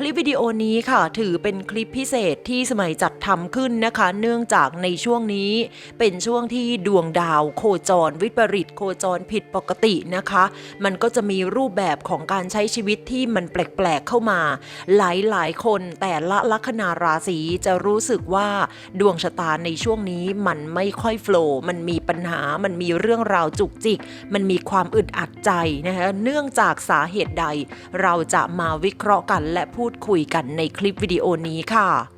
คลิปวิดีโอนี้ค่ะ ถือเป็นคลิปพิเศษที่สมัยจัดทำขึ้นนะคะ เนื่องจากในช่วงนี้ เป็นช่วงที่ดวงดาวโคจร วิปริตโคจรผิดปกตินะคะ มันก็จะมีรูปแบบของการใช้ชีวิตที่มันแปลกๆเข้ามา หลายๆ คนแต่ละลัคนาราศีจะรู้สึกว่าดวงชะตาในช่วงนี้มันไม่ค่อยโฟล์มันมีปัญหามันมีเรื่องราวจุกจิก มันมีความอึดอัดใจนะคะเนื่องจากสาเหตุใด เราจะมาวิเคราะห์กันและพูดดคุยกันในคลิปวิดีโอนี้ค่ะ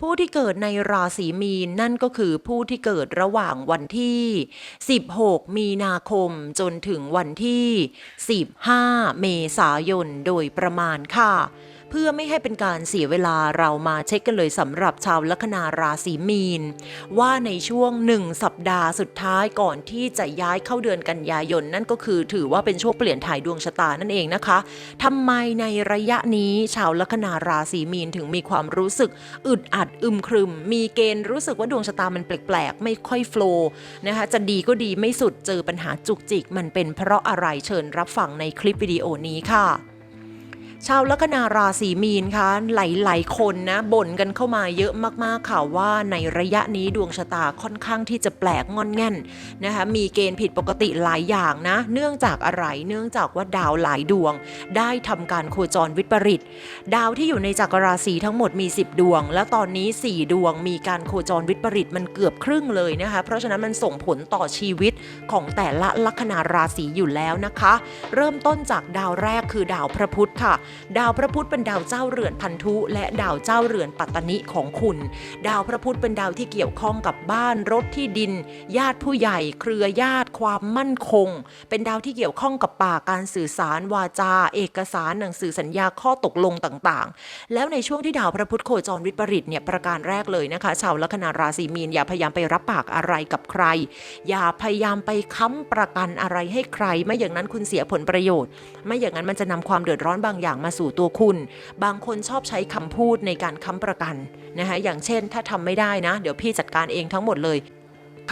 ผู้ที่เกิดในราศีมีนนั่นก็คือผู้ที่เกิดระหว่างวันที่ 16 มีนาคมจนถึงวันที่ 15 เมษายนโดยประมาณค่ะ เพื่อไม่ให้เป็นการเสียเวลาเรามาเช็คกันเลยสำหรับชาวลัคนาราศีมีน ว่าในช่วงหนึ่งสัปดาห์สุดท้ายก่อนที่จะย้ายเข้าเดือนกันยายนนั่นก็คือถือว่าเป็นช่วงเปลี่ยนถ่ายดวงชะตานั่นเองนะคะทำไมในระยะนี้ชาวลัคนาราศีมีนถึงมีความรู้สึกอึดอัดอึมครึม มีเกณฑ์รู้สึกว่าดวงชะตามันแปลกๆ ไม่ค่อยโฟล์นะคะจะดีก็ดีไม่สุดเจอปัญหาจุกจิกมันเป็นเพราะอะไรเชิญรับฟังในคลิปวิดีโอนี้ค่ะ ชาวลัคนาราศีมีนคะหลายๆคนนะบ่นกันเข้ามาเยอะมากๆค่ะว่าในระยะนี้ดวงชะตาค่อนข้างที่จะแปลกงอนแง่นนะคะมีเกณฑ์ผิดปกติหลายอย่างนะ เนื่องจากอะไรเนื่องจากว่าดาวหลายดวง ได้ทำการโคจรวิปริต ดาวที่อยู่ในจักรราศีทั้งหมดมี 10 ดวง แล้วตอนนี้ 4 ดวงมีการโคจรวิปริตมันเกือบครึ่งเลยนะคะเพราะฉะนั้นมันส่งผลต่อชีวิตของแต่ละลัคนาราศีอยู่แล้วนะคะ เริ่มต้นจากดาวแรกคือดาวพระพุธค่ะดาวพระพุธเป็นดาวเจ้าเรือนพันธุ และดาวเจ้าเรือนปัตตนิของคุณ ดาวพระพุธเป็นดาวที่เกี่ยวข้องกับบ้านรถที่ดิน ญาติผู้ใหญ่ เครือญาติความมั่นคง เป็นดาวที่เกี่ยวข้องกับป่ากการสื่อสาร วาจา เอกสารหนังสือสัญญาข้อตกลงต่างๆ แล้วในช่วงที่ดาวพระพุธโคจรวิปริตเนี่ยประการแรกเลยนะคะ ชาวลัคนาราศีมีนอย่าพยายามไปรับปากอะไรกับใคร อย่าพยายามไปค้ำประกันอะไรให้ใคร ไม่อย่างนั้นคุณเสียผลประโยชน์ ไม่อย่างนั้นมันจะนำความเดือดร้อนบางอย่างมาสู่ตัวคุณ บางคนชอบใช้คำพูดในการค้ำประกันนะคะอย่างเช่นถ้าทำไม่ได้นะ เดี๋ยวพี่จัดการเองทั้งหมดเลย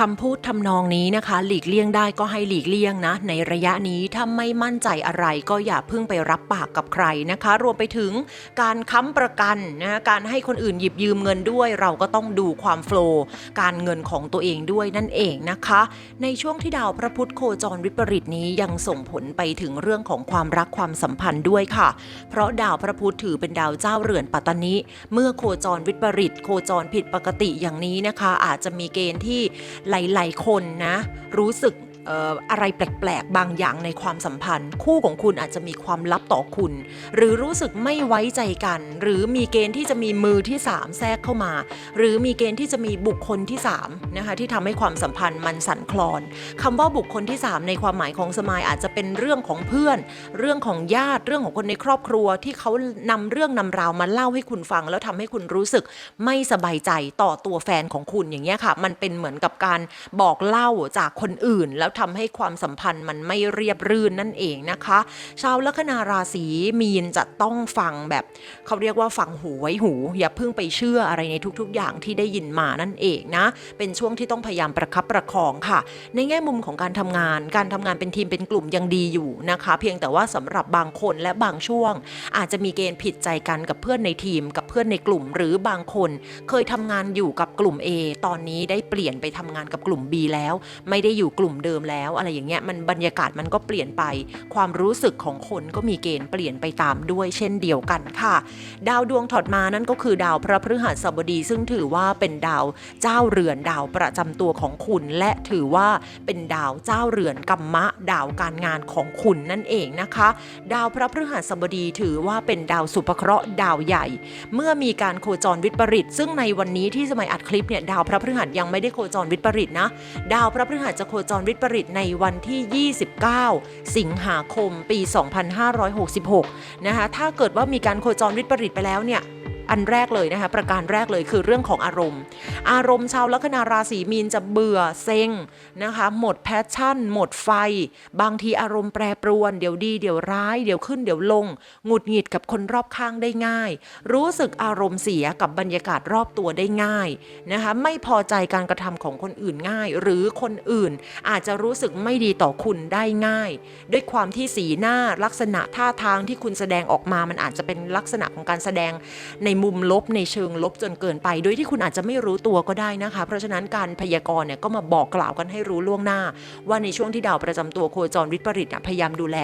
คำพูดทำนองนี้นะคะ หลีกเลี่ยงได้ก็ให้หลีกเลี่ยงนะ ในระยะนี้ถ้าไม่มั่นใจอะไรก็อย่าเพิ่งไปรับปากกับใครนะคะ รวมไปถึงการค้ำประกันนะการให้คนอื่นหยิบยืมเงินด้วย เราก็ต้องดูความโฟล์การเงินของตัวเองด้วยนั่นเองนะคะ ในช่วงที่ดาวพระพุธโคจรวิปริตนี้ยังส่งผลไปถึงเรื่องของความรักความสัมพันธ์ด้วยค่ะ เพราะดาวพระพุธถือเป็นดาวเจ้าเรือนปัตตนิเมื่อโคจรวิปริตโคจรผิดปกติอย่างนี้นะคะ อาจจะมีเกณฑ์ที่หลาย ๆ คนนะ รู้สึก อะไรแปลกๆ บางอย่างในความสัมพันธ์ คู่ของคุณอาจจะมีความลับต่อคุณ หรือรู้สึกไม่ไว้ใจกัน หรือมีเกณฑ์ที่จะมีมือที่ 3 แทรกเข้ามา หรือมีเกณฑ์ที่จะมีบุคคลที่3นะคะที่ทำให้ความสัมพันธ์มันสั่นคลอนคำว่าบุคคลที่ 3 ในความหมายของสมายอาจจะเป็นเรื่องของเพื่อน เรื่องของญาติเรื่องของคนในครอบครัวที่เขานำเรื่องนำราวมาเล่าให้คุณฟัง แล้วทำให้คุณรู้สึกไม่สบายใจต่อตัวแฟนของคุณอย่างเงี้ยค่ะ มันเป็นเหมือนกับการบอกเล่าจากคนอื่นแล้วทำให้ความสัมพันธ์มันไม่เรียบรื่นนั่นเองนะคะ ชาวลัคนาราศีมีนจะต้องฟังแบบ เขาเรียกว่าฟังหูไว้หู อย่าเพิ่งไปเชื่ออะไรในทุกๆ อย่างที่ได้ยินมานั่นเองนะ เป็นช่วงที่ต้องพยายามประคับประคองค่ะ ในแง่มุมของการทำงาน การทำงานเป็นทีมเป็นกลุ่มยังดีอยู่นะคะ เพียงแต่ว่าสำหรับบางคนและบางช่วง อาจจะมีเกณฑ์ผิดใจกันกับเพื่อนในทีม กับเพื่อนในกลุ่ม หรือบางคน เคยทำงานอยู่กับกลุ่ม A ตอนนี้ได้เปลี่ยนไปทำงานกับกลุ่ม B แล้ว ไม่ได้อยู่กลุ่มเดิมแล้วอะไรอย่างเงี้ยมันบรรยากาศมันก็เปลี่ยนไป ความรู้สึกของคนก็มีเกณฑ์เปลี่ยนไปตามด้วยเช่นเดียวกันค่ะ ดาวดวงถอดมานั่นก็คือดาวพระพฤหัสบดีซึ่งถือว่าเป็นดาวเจ้าเรือนดาวประจำตัวของคุณ และถือว่าเป็นดาวเจ้าเรือนกัมมะ ดาวการงานของคุณนั่นเองนะคะ ดาวพระพฤหัสบดีถือว่าเป็นดาวสุภเคราะห์ดาวใหญ่ เมื่อมีการโคจรวิปริต ซึ่งในวันนี้ที่สมัยอัดคลิปเนี่ยดาวพระพฤหัสยังไม่ได้โคจรวิปริตนะ ดาวพระพฤหัสจะโคจรวิปริตในวันที่ 29 สิงหาคมปี 2566 นะคะ ถ้าเกิดว่ามีการโคจรวิปริตไปแล้วเนี่ย อันแรกเลยนะคะประการแรกเลยคือเรื่องของอารมณ์ อารมณ์ชาวลัคนาราศีมีนจะเบื่อเซ็งนะคะหมดแพชชั่น หมดไฟ บางทีอารมณ์แปรปรวน เดี๋ยวดีเดี๋ยวร้าย เดี๋ยวขึ้นเดี๋ยวลงหงุดหงิดกับคนรอบข้างได้ง่าย รู้สึกอารมณ์เสียกับบรรยากาศรอบตัวได้ง่ายนะคะไม่พอใจการกระทำของคนอื่นง่าย หรือคนอื่นอาจจะรู้สึกไม่ดีต่อคุณได้ง่าย ด้วยความที่สีหน้าลักษณะท่าทางที่คุณแสดงออกมามันอาจจะเป็นลักษณะของการแสดงในมุมลบในเชิงลบจนเกินไป โดยที่คุณอาจจะไม่รู้ตัวก็ได้นะคะ เพราะฉะนั้นการพยากรณ์เนี่ยก็มาบอกกล่าวกันให้รู้ล่วงหน้า ว่าในช่วงที่ดาวประจำตัวโคจรวิปริตพยายามดูแล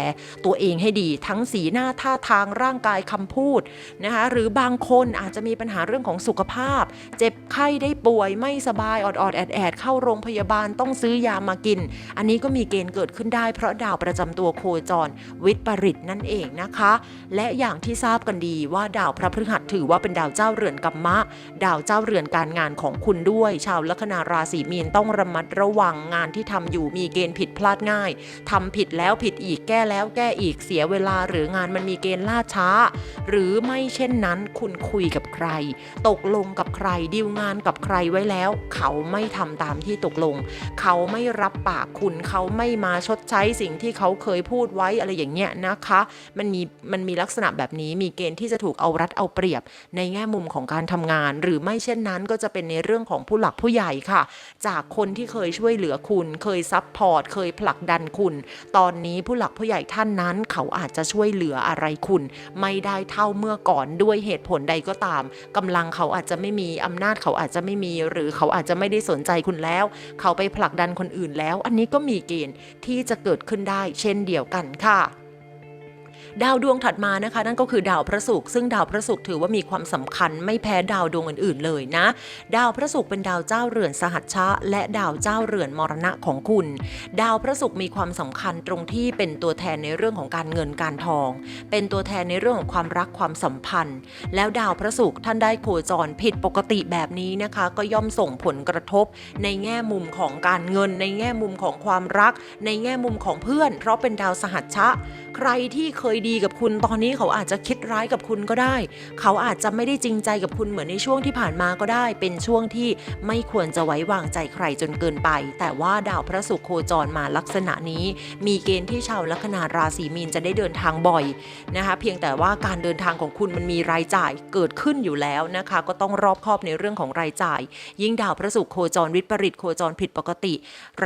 ตัวเองให้ดี ทั้งสีหน้าท่าทางร่างกายคำพูดนะคะหรือบางคนอาจจะมีปัญหาเรื่องของสุขภาพ เจ็บไข้ได้ป่วยไม่สบายออดๆแอดแอดๆเข้าโรงพยาบาลต้องซื้อยามากิน อันนี้ก็มีเกณฑ์เกิดขึ้นได้เพราะดาวประจำตัวโคจรวิปริตนั่นเองนะคะ และอย่างที่ทราบกันดีว่าดาวพระพฤหัสถือว่าเป็นดาวเจ้าเรือนกัมมะ ดาวเจ้าเรือนการงานของคุณด้วย ชาวลัคนาราศีมีนต้องระมัดระวังงานที่ทำอยู่มีเกณฑ์ผิดพลาดง่ายทำผิดแล้วผิดอีกแก้แล้วแก้อีกเสียเวลาหรืองานมันมีเกณฑ์ล่าช้า หรือไม่เช่นนั้นคุณคุยกับใคร ตกลงกับใครดีลงานกับใครไว้แล้ว เขาไม่ทำตามที่ตกลง เขาไม่รับปากคุณเขาไม่มาชดใช้สิ่งที่เขาเคยพูดไว้อะไรอย่างเงี้ยนะคะ มันมีมันมีลักษณะแบบนี้มีเกณฑ์ที่จะถูกเอารัดเอาเปรียบในแง่มุมของการทำงาน หรือไม่เช่นนั้นก็จะเป็นในเรื่องของผู้หลักผู้ใหญ่ค่ะ จากคนที่เคยช่วยเหลือคุณ เคยซับพอร์ตเคยผลักดันคุณ ตอนนี้ผู้หลักผู้ใหญ่ท่านนั้น เขาอาจจะช่วยเหลืออะไรคุณ ไม่ได้เท่าเมื่อก่อนด้วยเหตุผลใดก็ตามกำลังเขาอาจจะไม่มีอำนาจเขาอาจจะไม่มี หรือเขาอาจจะไม่ได้สนใจคุณแล้ว เขาไปผลักดันคนอื่นแล้ว อันนี้ก็มีเกณฑ์ที่จะเกิดขึ้นได้ เช่นเดียวกันค่ะ ดาวดวงถัดมานะคะ นั่นก็คือดาวพระศุกร์ซึ่งดาวพระศุกร์ถือว่ามีความสำคัญไม่แพ้ดาวดวงอื่นๆเลยนะ ดาวพระศุกร์เป็นดาวเจ้าเรือนสหัชชะ และดาวเจ้าเรือนมรณะของคุณ ดาวพระศุกร์มีความสำคัญตรงที่เป็นตัวแทนในเรื่องของการเงินการทอง เป็นตัวแทนในเรื่องของความรักความสัมพันธ์ แล้วดาวพระศุกร์ท่านได้โคจรผิดปกติแบบนี้นะคะ ก็ย่อมส่งผลกระทบ ในแง่มุมของการเงิน ในแง่มุมของความรัก ในแง่มุมของเพื่อน เพราะเป็นดาวสหัชชะ ใครที่เคยดีกับคุณ ตอนนี้เขาอาจจะคิดร้ายกับคุณก็ได้ เขาอาจจะไม่ได้จริงใจกับคุณเหมือนในช่วงที่ผ่านมาก็ได้ เป็นช่วงที่ไม่ควรจะไว้วางใจใครจนเกินไป แต่ว่าดาวพระศุกร์โคจรมาลักษณะนี้ มีเกณฑ์ที่ชาวลัคนาราศีมีนจะได้เดินทางบ่อยนะคะเพียงแต่ว่าการเดินทางของคุณมันมีรายจ่ายเกิดขึ้นอยู่แล้วนะคะ ก็ต้องรอบคอบในเรื่องของรายจ่าย ยิ่งดาวพระศุกร์โคจรวิปริตโคจรผิดปกติ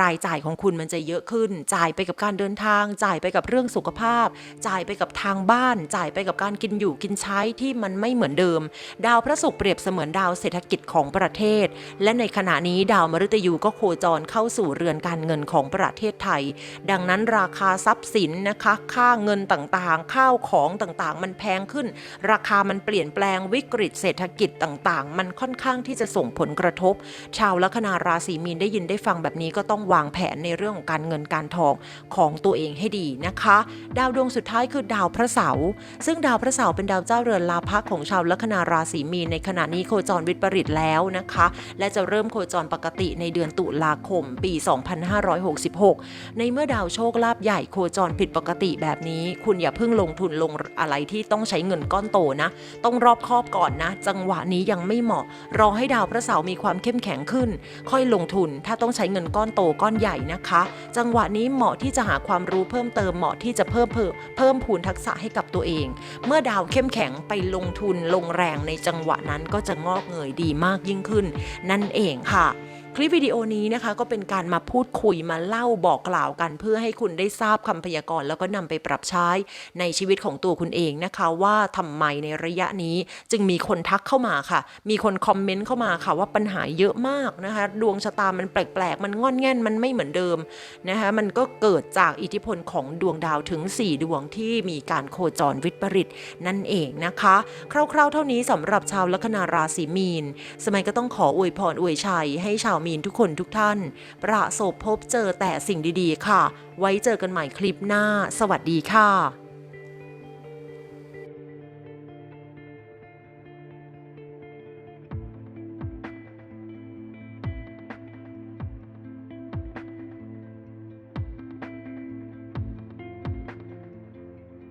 รายจ่ายของคุณมันจะเยอะขึ้น จ่ายไปกับการเดินทาง จ่ายไปกับเรื่องสุขภาพ จ่ายไปกับทางบ้าน จ่ายไปกับการกินอยู่กินใช้ที่มันไม่เหมือนเดิม ดาวพระศุกร์เปรียบเสมือนดาวเศรษฐกิจของประเทศ และในขณะนี้ดาวมฤตยูก็โคจรเข้าสู่เรือนการเงินของประเทศไทย ดังนั้นราคาทรัพย์สินนะคะ ค่าเงินต่างๆ ข้าวของต่างๆ มันแพงขึ้น ราคามันเปลี่ยนแปลงวิกฤตเศรษฐกิจต่างๆ มันค่อนข้างที่จะส่งผลกระทบ ชาวลัคนาราศีมีนได้ยินได้ฟังแบบนี้ก็ต้องวางแผนในเรื่องของการเงินการทองของตัวเองให้ดีนะคะ ดาวดวงสุดท้ายคือดาวพระเสาร์ซึ่งดาวพระเสาร์เป็นดาวเจ้าเรือนลาภะของชาวลัคนาราศีมีนในขณะนี้โคจรวิปริตแล้วนะคะ และจะเริ่มโคจรปกติในเดือนตุลาคมปี 2566 ในเมื่อดาวโชคลาภใหญ่โคจรผิดปกติแบบนี้ คุณอย่าเพิ่งลงทุนลงอะไรที่ต้องใช้เงินก้อนโตนะ ต้องรอบคอบก่อนนะ จังหวะนี้ยังไม่เหมาะ รอให้ดาวพระเสาร์มีความเข้มแข็งขึ้น ค่อยลงทุนถ้าต้องใช้เงินก้อนโตก้อนใหญ่นะคะ จังหวะนี้เหมาะที่จะหาความรู้เพิ่มเติมเหมาะที่จะเพิ่มเพิ่มเพิ่มพูนทักษะให้กับตัวเอง เมื่อดาวเข้มแข็งไปลงทุนลงแรงในจังหวะนั้นก็จะงอกเงยดีมากยิ่งขึ้น นั่นเองค่ะ คลิปวิดีโอนี้นะคะก็เป็นการมาพูดคุยมาเล่าบอกกล่าวกัน เพื่อให้คุณได้ทราบคำพยากรณ์แล้วก็นำไปปรับใช้ในชีวิตของตัวคุณเองนะคะว่าทำไมในระยะนี้จึงมีคนทักเข้ามาค่ะ มีคนคอมเมนต์เข้ามาค่ะว่าปัญหาเยอะมากนะคะดวงชะตามันแปลกๆ มันงอนแง่นมันไม่เหมือนเดิมนะคะมันก็เกิดจากอิทธิพลของดวงดาวถึง 4 ดวงที่มีการโคจรวิปริตนั่นเองนะคะ คร่าวๆ เท่านี้สำหรับชาวลัคนาราศีมีน สมัยก็ต้องขออวยพรอวยชัยให้ชาวมีนทุกคนทุกท่าน ประสบพบเจอแต่สิ่งดีๆ ค่ะ ไว้เจอกันใหม่คลิปหน้า สวัสดีค่ะ